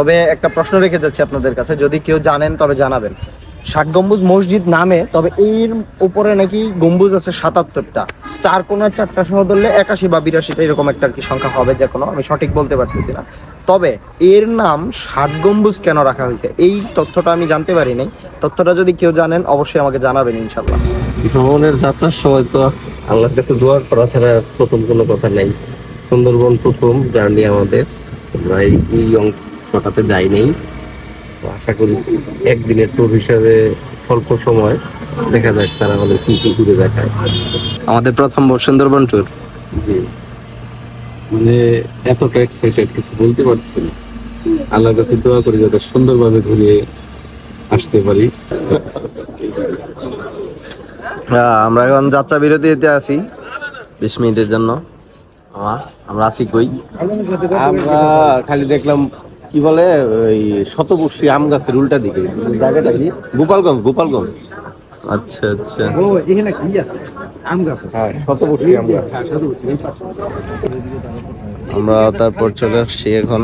তবে একটা প্রশ্ন রেখে যাচ্ছি আপনাদের কাছে, যদি কেউ জানেন তবে জানাবেন। ষাট গম্বুজ মসজিদ নামে, তবে এর উপরে নাকি গম্বুজ আছে সাতাত্তরটা। চার কোনার চারটা সহ ধরলে একাশি বা বিরাশিটা এরকম একটা আর কি সংখ্যা হবে যে কোনো, আমি সঠিক বলতে পারতেছি না। তবে এর নাম ষাট গম্বুজ কেন রাখা হয়েছে? এই তথ্যটা আমি জানতে পারি পারিনি তথ্যটা যদি কেউ জানেন, অবশ্যই আমাকে জানাবেন ইনশাল্লাহ ভ্রমণের যাত্রার সময় তো আল্লাহর কাছে দোয়া করা ছাড়া প্রথম কোনো কথা নেই। সুন্দরবন প্রথম জার্নি আমাদের। আমরা এই এই অংশটাতে যাই নেই তো আশা করি একদিনের ট্যুর হিসাবে স্বল্প সময় দেখা যাক তারা আমাদের কি কি ঘুরে দেখায়। আমাদের প্রথম সুন্দরবন ট্যুর জি। মানে এতটা এক্সাইটেড কিছু বলতে পারছি না। আল্লাহর কাছে দোয়া করি যাতে সুন্দরভাবে ঘুরে আসতে পারি। হ্যাঁ, আমরা এখন যাত্রা বিরতিতে আছি বিশ মিনিটের জন্য। আমরা আছি কই? আমরা খালি দেখলাম কি বলে ওই শতবর্ষী আম গাছের উল্টা দিকে। জায়গাটা কি? গোপালগঞ্জ গোপালগঞ্জ। আচ্ছা আচ্ছা। ও এখানে কি আছে? আম গাছ আছে। হ্যাঁ শতবর্ষী আম গাছ। হ্যাঁ আমরা তারপর চলে আসছি এখন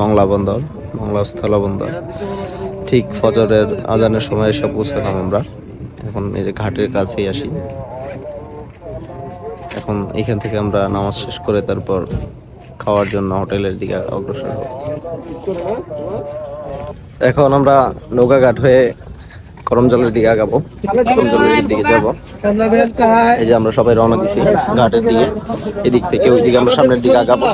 মংলা বন্দর মংলা স্থল বন্দর। ঠিক ফজরের আজানের সময় এসে পৌঁছালাম আমরা। এখন এই যে ঘাটের কাছেই আসি। এখন এখান থেকে আমরা নামাজ শেষ করে তারপর খাওয়ার জন্য হোটেলের দিকে অগ্রসর এখন আমরা নৌকাঘাট হয়ে করমজলের দিকে আগাবো। করমজলের দিকে যাব। এই যে আমরা সবাই রওনা দিছি ঘাটের দিকে। এদিক থেকে ওই দিকে আমরা সামনের দিকে আগাবো।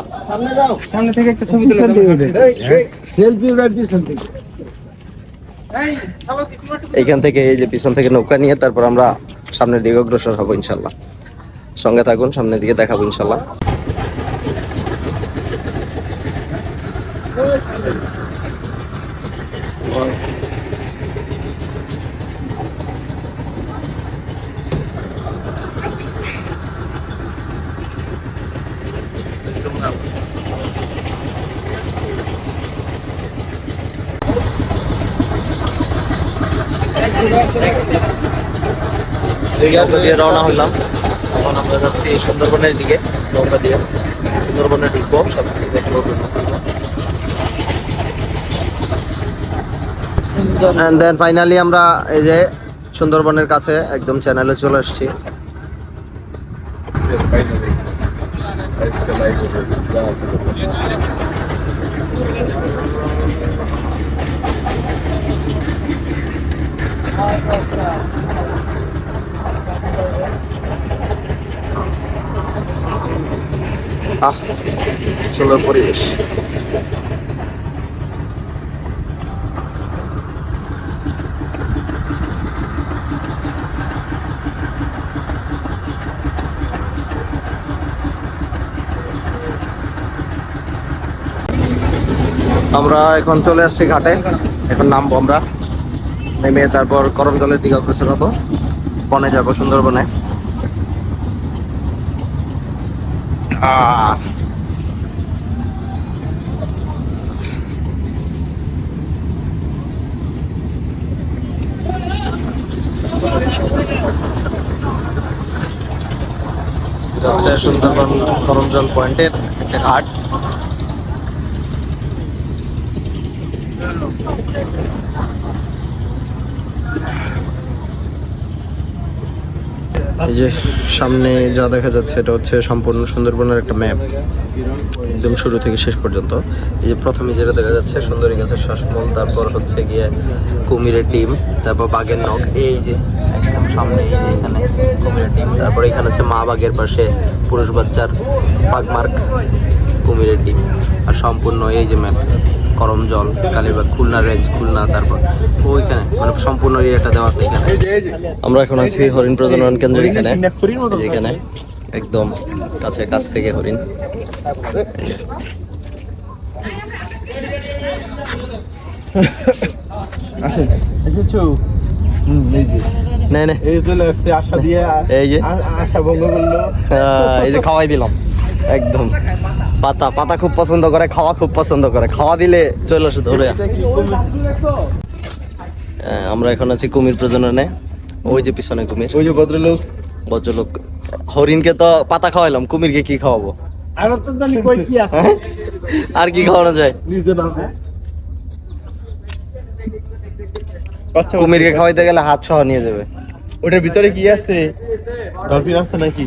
এইখান থেকে এই যে পিছন থেকে নৌকা নিয়ে তারপর আমরা সামনের দিকে অগ্রসর হব ইনশাল্লাহ। সঙ্গে থাকুন, সামনের দিকে দেখাবো ইনশাল্লাহ। নৌকা দিয়ে রওনা হইলাম এখন আমরা যাচ্ছি সুন্দরবনের দিকে নৌকা দিয়ে সুন্দরবনে ঢুকবো সব কিছু দেখব। অ্যান্ড দেন ফাইনালি আমরা এই যে সুন্দরবনের কাছে একদম চ্যানেলে চলে আসছি। সুন্দর পরিবেশ। আমরা এখন চলে আসছি ঘাটে। এখন নামবো আমরা। নেমে তারপর করম জলের দিকে অগ্রসর হব। বনে যাব সুন্দরবনে। সুন্দরবন করমজল পয়েন্টের একটা ঘাট। এই যে সামনে যা দেখা যাচ্ছে, এটা হচ্ছে সম্পূর্ণ সুন্দরবনের একটা ম্যাপ একদম শুরু থেকে শেষ পর্যন্ত। এই যে প্রথমে যেটা দেখা যাচ্ছে, সুন্দরী গাছের শ্বাসমূল, তারপর হচ্ছে গিয়ে কুমিরের ডিম, তারপর বাঘের নখ। এই যে একদম সামনে, এই যে এখানে কুমিরের ডিম। তারপর এখানে হচ্ছে মা বাঘের পাশে পুরুষ বাচ্চার পাগমার্ক কুমিরের ডিম। আর সম্পূর্ণ এই যে ম্যাপ করম জল কালীবাগ খুলনা রেঞ্জ খুলনা তারপর ওইখানে মানে সম্পূর্ণ এরিয়াটা দেওয়া আছে এখানে। আমরা এখন আছি হরিণ প্রজনন কেন্দ্র এখানে এখানে একদম কাছে কাছ থেকে হরিণ। এই যে খাওয়াই দিলাম। একদম। পাতা পাতা খুব পছন্দ করে খাওয়া খুব পছন্দ করে। খাওয়া দিলে চলে আসে ধরে। আমরা এখন আছি কুমির প্রজননে। ওই যে পিছনে কুমির। ওই যে ভদ্রলোক। ভদ্রলোক। হরিণকে তো পাতা খাওয়াইলাম কুমিরকে কি খাওয়াবো? আর তো জানি কই কি আছে। আর কি খাওয়ানো যায়? নিজে কুমিরকে খাওয়াইতে গেলে হাত সহ নিয়ে যাবে। ওটার ভিতরে কি আছে? ডলফিন আছে নাকি?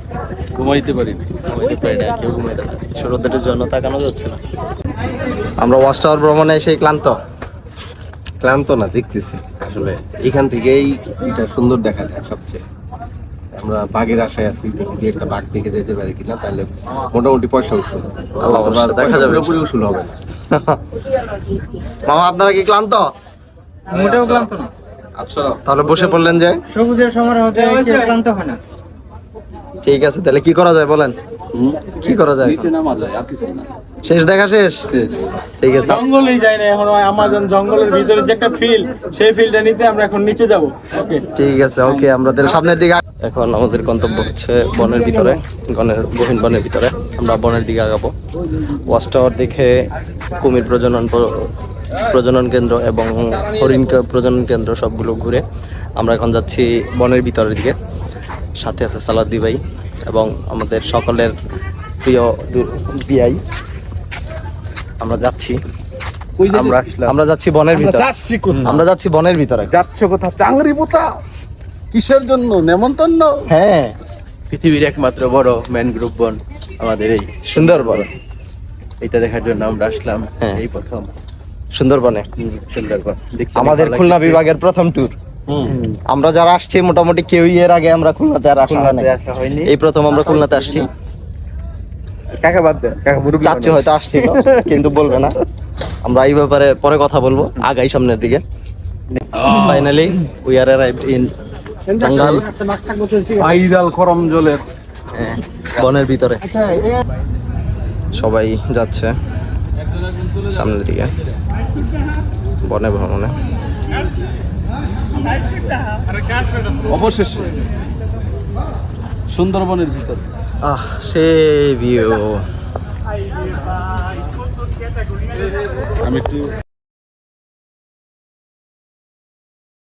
ঘুমাইতে পারি ঘুমাইতে পারি না, কেউ ঘুমাইতে পারে না। সমুদ্রের জন্য তাকানো যাচ্ছে না। আমরা ওয়াচ টাওয়ার ভ্রমণে এসে ক্লান্ত। ক্লান্ত না দেখতেছি। আসলে এখান থেকেই এটা সুন্দর দেখা যায় সবচেয়ে। আমরা বাঘের আশায় আছি যদি একটা বাঘ দেখে যেতে পারি কিনা তাহলে মোটামুটি পয়সা উসুল। আল্লাহ দেখা যাবে। পুরোপুরি উসুল হবে মামা আপনারা কি ক্লান্ত? মোটেও ক্লান্ত না। আচ্ছা তাহলে বসে পড়লেন যে। সবুজের সমারোহতে কেউ ক্লান্ত হয় না। ঠিক আছে তাহলে কি করা যায় বলেন? কি করা যায়? এখন? নামা যায় আর কিছু না। শেষ দেখা শেষ? ঠিক আছে। জঙ্গলেই যাই না এখন আমাজন জঙ্গলের ভিতরে যে একটা ফিল সেই ফিলটা নিতে আমরা এখন নিচে যাব। ওকে ঠিক আছে ওকে আমরা তাহলে সামনের দিকে এখন আমাদের গন্তব্য হচ্ছে বনের ভিতরে গনের গহীন বনের ভিতরে। আমরা বনের দিকে আগাবো। ওয়াচ টাওয়ার দেখে কুমির প্রজনন প্রজনন কেন্দ্র এবং হরিণ প্রজনন কেন্দ্র সবগুলো ঘুরে আমরা এখন যাচ্ছি বনের ভিতরের দিকে। সাথে আছে সালাদি ভাই এবং আমাদের সকলের প্রিয় বিআই। আমরা যাচ্ছি। আমরা আমরা যাচ্ছি বনের ভিতরে। যাচ্ছি আমরা যাচ্ছি বনের ভিতরে। যাচ্ছ কোথা চাংরি পোতা? কিসের জন্য? নেমন্তন্ন? হ্যাঁ। পৃথিবীর একমাত্র বড় ম্যানগ্রোভ বন আমাদের এই সুন্দরবন। এটা দেখার জন্য আমরা আসলাম হ্যাঁ। এই প্রথম সুন্দরবনে। সুন্দরবন। আমাদের খুলনা বিভাগের প্রথম ট্যুর আমরা যারা আসছি মোটামুটি কেউই এর আগে আমরা খুলনাতে আর আসা হয় হয়নি। এই প্রথম আমরা খুলনাতে আসছি। কাকা বাদ চাচ্ছি হয়তো আসছিল কিন্তু বলবে না। আমরা এই ব্যাপারে পরে কথা বলব আগাই সামনের দিকে। Finally we are arrived in jungle ideal করম জলের। হ্যাঁ, বনের ভিতরে। সবাই যাচ্ছে সামনের দিকে। বনে ভ্রমণে। অবশেষে। সুন্দরবনের ভিতর। আহ সে ভিউ আমি একটু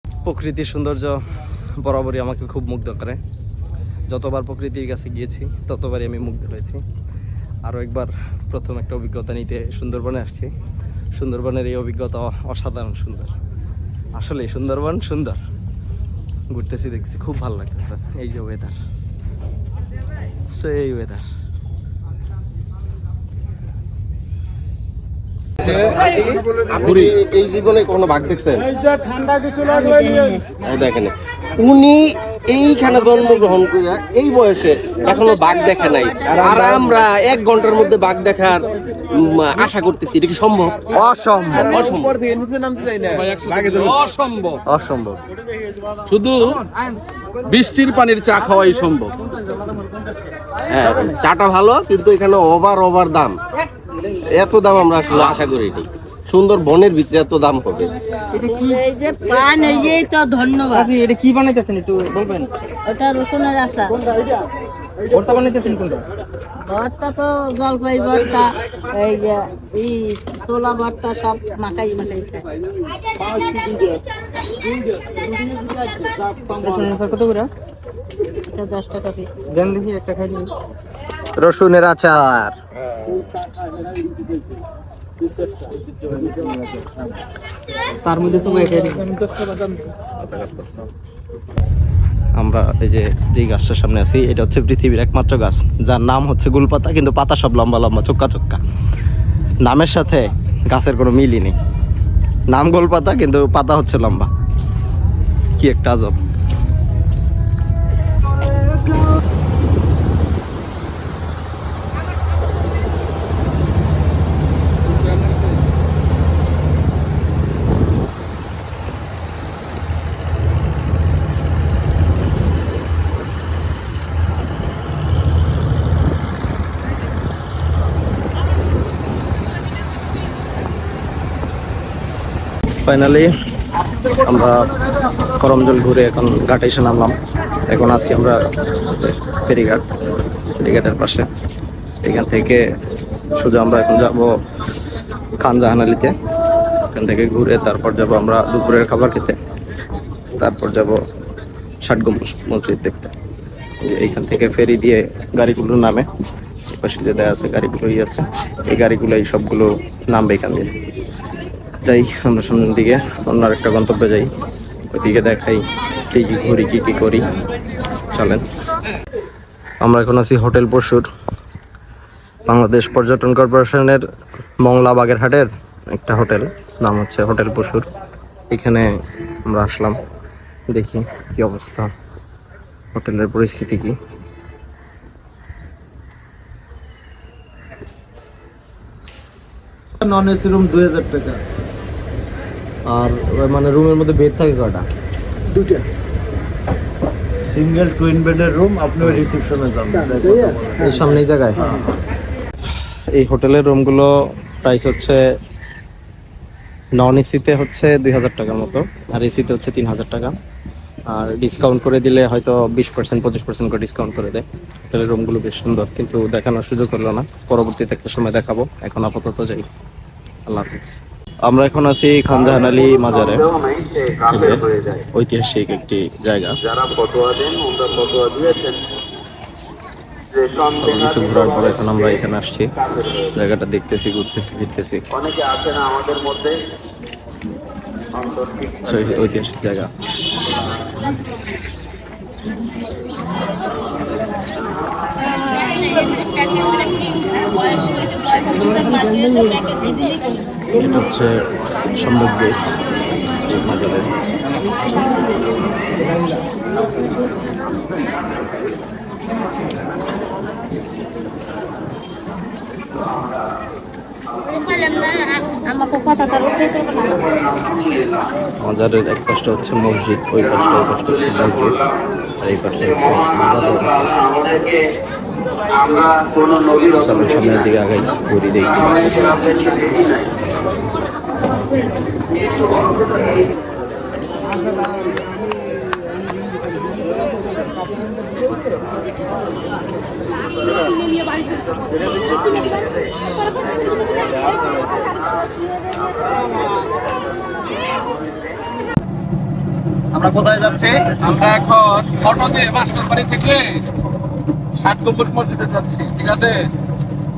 প্রকৃতির সৌন্দর্য বরাবরই আমাকে খুব মুগ্ধ করে। যতবার প্রকৃতির কাছে গিয়েছি ততবারই আমি মুগ্ধ হয়েছি। আরও একবার প্রথম একটা অভিজ্ঞতা নিতে সুন্দরবনে আসছি। সুন্দরবনের এই অভিজ্ঞতা অসাধারণ সুন্দর। আসলে সুন্দরবন সুন্দর। ঘুরতেছি দেখছি খুব ভালো লাগতেছে। এই যে ওয়েদার সেই ওয়েদার এই জীবনে কোনো ভাগ দেখছেন? এই ঠান্ডা কিছু লাগলে দেখেন। উনি এইখানে জন্মগ্রহণ করে এই বয়সে এখনও বাঘ দেখে নাই। আর আমরা এক ঘণ্টার মধ্যে বাঘ দেখার আশা করতেছি। এটা কি সম্ভব? অসম্ভব। অসম্ভব। উপর থেকে নিচে নামতে চাই না অসম্ভব। অসম্ভব। শুধু বৃষ্টির পানির চা খাওয়াই সম্ভব। হ্যাঁ চাটা ভালো কিন্তু এখানে ওভার ওভার দাম। এত দাম আমরা আসলে আশা করিনি। সুন্দর বনের ভিতরে এত দাম হবে। এই যে পান এই যে তো ধন্যবাদ। এটা কি বানাইতেছেন একটু বলবেন? ওটা রসুনের ভর্তা বানাইতেছেন কোনটা? ভর্তা তো জলপাই ভর্তা এই যে এই তোলা ভর্তা সব মাখাই মাখাই খায়। কত করে? এটা দশ টাকা পিস দেন দেখি একটা খাই রসুনের আচার। তার মধ্যে আমরা এই যে, যেই গাছটার সামনে আছি, এটা হচ্ছে পৃথিবীর একমাত্র গাছ, যার নাম হচ্ছে গুলপাতা, কিন্তু পাতা সব লম্বা লম্বা, চোক্কা চোক্কা। নামের সাথে গাছের কোনো মিলই নেই। নাম গোলপাতা, কিন্তু পাতা হচ্ছে লম্বা। কি একটা আজব। ফাইনালি আমরা করমজল ঘুরে এখন ঘাটে এসে নামলাম। এখন আছি আমরা ফেরিঘাট, ফেরিঘাটের পাশে। এখান থেকে সোজা আমরা এখন যাব খানজাহান আলীতে। এখান থেকে ঘুরে তারপর যাব আমরা দুপুরের খাবার খেতে। তারপর যাব ষাট মসজিদ দেখতে। এইখান থেকে ফেরি দিয়ে গাড়িগুলো নামে। পাশে যে দেয়া আছে, গাড়িগুলোই আছে। এই গাড়িগুলো এই সবগুলো নামবে এখান দিয়ে। যাই, আমরা সামনের দিকে অন্য একটা গন্তব্যে যাই। ওইদিকে দেখাই কি কি ঘুরি, কি কি করি। চলেন। আমরা এখন আছি হোটেল পশুর, বাংলাদেশ পর্যটন কর্পোরেশনের মংলা বাগেরহাটের একটা হোটেল, নাম হচ্ছে হোটেল পশুর। এখানে আমরা আসলাম, দেখি কি অবস্থা, হোটেলের পরিস্থিতি কি। নন এসি রুম দুই হাজার টাকা। আর মানে রুমের মধ্যে বেড থাকে কটা দুইটা। সিঙ্গেল টুইন বেডের রুম আপনি রিসেপশনে যাবেন এই সামনে জায়গায়? এই হোটেলের রুমগুলো প্রাইস হচ্ছে নন এসিতে হচ্ছে দুই হাজার টাকার মতো আর এসিতে হচ্ছে তিন হাজার টাকা। আর ডিসকাউন্ট করে দিলে হয়তো বিশ পার্সেন্ট পঁচিশ পার্সেন্ট করে ডিসকাউন্ট করে দেয়। হোটেলের রুমগুলো বেশ সুন্দর কিন্তু দেখানোর সুযোগ হলো না। পরবর্তীতে একটা সময় দেখাবো। এখন আপাতত যাই। আল্লাহ হাফিজ। আমরা এখন আছি খানজাহান আলী মাজারে। ঐতিহাসিক একটি জায়গা। কিছু ঘোরার পরে এখন আমরা এখানে আসছি। জায়গাটা দেখতেছি ঘুরতেছি ফিরতেছি। So, এই ঐতিহাসিক জায়গা। এটা হচ্ছে সম্ভব গেট মাজারের এক পাশটা হচ্ছে মসজিদ, ওই পাশটা ওই পাশটা হচ্ছে মসজিদ, আর এই পাশটা হচ্ছে সামনের দিকে আগে ঘুরি দেখি। আমরা কোথায় যাচ্ছি? আমরা এখন অটো দিয়ে মাস্টার বাড়ি থেকে ষাট গম্বুজ মসজিদে যাচ্ছি, ঠিক আছে?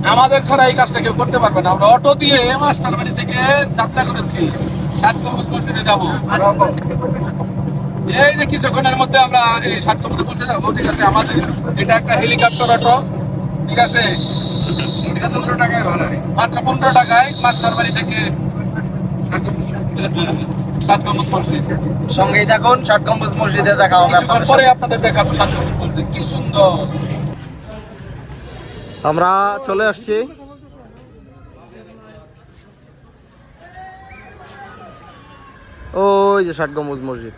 আমাদের ছাড়া এই কাজটা কেউ করতে পারবে না। আমরা অটো দিয়ে মাস্টার বাড়ি থেকে যাত্রা করেছি। ষাট গম্বুজ মসজিদে যাব। এই যে কিছুক্ষণের মধ্যে আমরা এই ষাট গম্বুজে পৌঁছে যাব। ঠিক আছে আমাদের এটা একটা হেলিকপ্টার অটো। ঠিক আছে? পনেরো টাকায় ভাড়া মাত্র পনেরো টাকায় মাস্টার বাড়ি থেকে ষাট গম্বুজ- মসজিদ। সঙ্গেই থাকুন ষাট গম্বুজ মসজিদে দেখা হবে কিছুক্ষণ আপনাদের পরে আপনাদের দেখাবো ষাট গম্বুজ মসজিদ। কি সুন্দর। আমরা চলে আসছি। ওই যে ষাট গম্বুজ মসজিদ।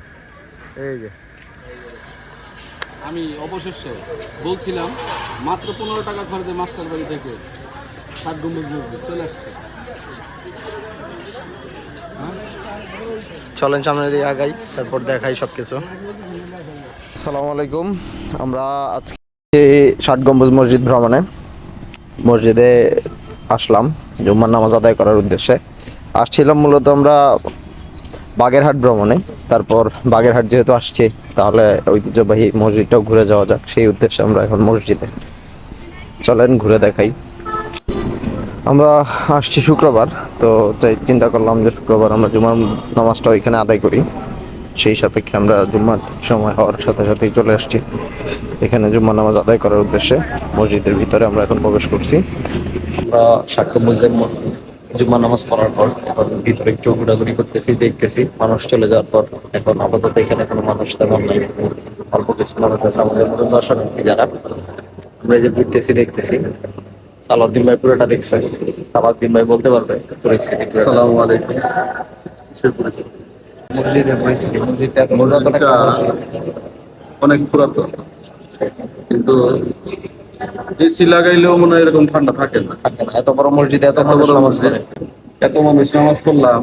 এই যে। আমি অবশেষে বলছিলাম মাত্র পনেরো টাকা খরচে মাস্টার বাড়ি থেকে ষাট গম্বুজ মসজিদ চলে আসছে। চলেন সামনের দিকে আগাই তারপর দেখাই সব কিছু আসসালামু আলাইকুম। আমরা আজকে ষাট গম্বুজ মসজিদ ভ্রমণে মসজিদে আসলাম, জুম্মার নামাজ আদায় করার উদ্দেশ্যে। আসছিলাম মূলত আমরা বাগেরহাট ভ্রমণে। তারপর বাগেরহাট যেহেতু আসছি, তাহলে ঐতিহ্যবাহী মসজিদটাও ঘুরে যাওয়া যাক, সেই উদ্দেশ্যে আমরা এখন মসজিদে। চলেন ঘুরে দেখাই। আমরা আসছি শুক্রবার, তো তাই চিন্তা করলাম যে শুক্রবার আমরা জুমার নামাজটা ওইখানে আদায় করি। সেই সাপেক্ষে আমরা জুম্মার সময় হওয়ার সাথে সাথেই চলে আসছি। এখানে জুম্মা নামাজ আদায় করার উদ্দেশ্যে মসজিদের ভিতরে আমরা এখন প্রবেশ করছি। আমরা সাক্ষ্য মুসলিম জুম্মা নামাজ পড়ার পর এখন ভিতরে একটু ঘোরাঘুরি করতেছি দেখতেছি মানুষ চলে যাওয়ার পর এখন আপাতত এখানে কোনো মানুষ তেমন নাই। অল্প কিছু মানুষ আছে আমাদের মতো দর্শনার্থী যারা। আমরা যে ঘুরতেছি দেখতেছি। সালাউদ্দিন ভাই পুরোটা দেখছেন সালাউদ্দিন ভাই বলতে পারবে সালাম আলাইকুম। মসজিদের মসজিদটা। অনেক পুরাতন। কিন্তু এসি লাগাইলেও মনে হয় এরকম ঠান্ডা থাকে না। এত বড় মসজিদে এত বড় নামাজ পড়ে এত মানুষ নামাজ পড়লাম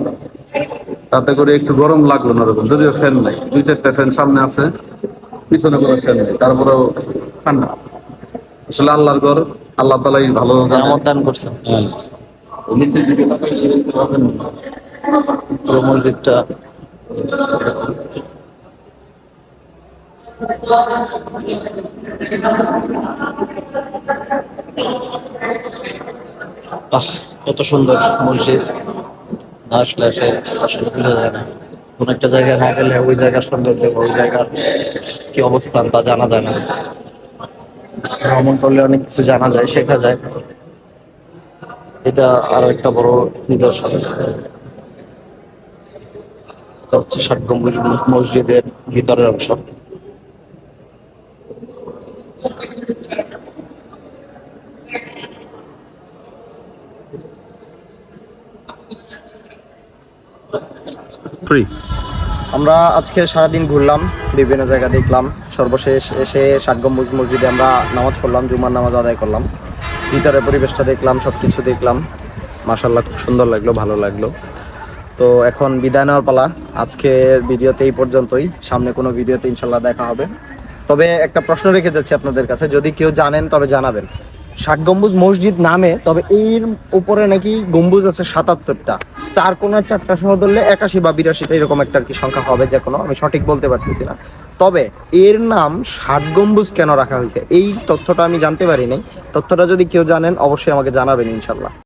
তাতে করে একটু গরম লাগল না ওরকম যদিও ফ্যান নাই দুই চারটা ফ্যান সামনে আছে পিছনে কোনো ফ্যান নেই তারপরেও ঠান্ডা। আসলে আল্লাহর ঘর আল্লাহ তালাই ভালো দান করছেন। হ্যাঁ। নিচের দিকে মসজিদটা কত সুন্দর মসজিদ। না আসলে আসে আসলে বোঝা যায় না। কোন একটা জায়গায় না গেলে ওই জায়গার সৌন্দর্য, ওই জায়গার কি অবস্থান তা জানা যায় না। ভ্রমণ করলে অনেক কিছু জানা যায়, শেখা যায়। এটা আরও একটা বড় নিদর্শন। হচ্ছে ষাট গম্বুজ মসজিদের ভিতরের অংশ। ফ্রি আমরা আজকে সারাদিন ঘুরলাম, বিভিন্ন জায়গা দেখলাম, সর্বশেষ এসে ষাট গম্বুজ মসজিদে আমরা নামাজ পড়লাম, জুমার নামাজ আদায় করলাম। ভিতরে পরিবেশটা দেখলাম সব কিছু দেখলাম। মাসাল্লাহ খুব সুন্দর লাগল, ভালো লাগল। তো এখন বিদায় নেওয়ার পালা। আজকের ভিডিওতে এই পর্যন্তই। সামনে কোনো ভিডিওতে ইনশাল্লাহ দেখা হবে। তবে একটা প্রশ্ন রেখে যাচ্ছি আপনাদের কাছে। যদি কেউ জানেন তবে জানাবেন। ষাট গম্বুজ মসজিদ নামে, তবে এর উপরে নাকি গম্বুজ আছে সাতাত্তরটা। চার কোনার চারটা সহ ধরলে একাশি বা বিরাশিটা এরকম একটা আর কি সংখ্যা হবে যে কোনো, আমি সঠিক বলতে পারতেছি না। তবে এর নাম ষাট গম্বুজ কেন রাখা হয়েছে? এই তথ্যটা আমি জানতে পারিনি। তথ্যটা যদি কেউ জানেন, অবশ্যই আমাকে জানাবেন ইনশাল্লাহ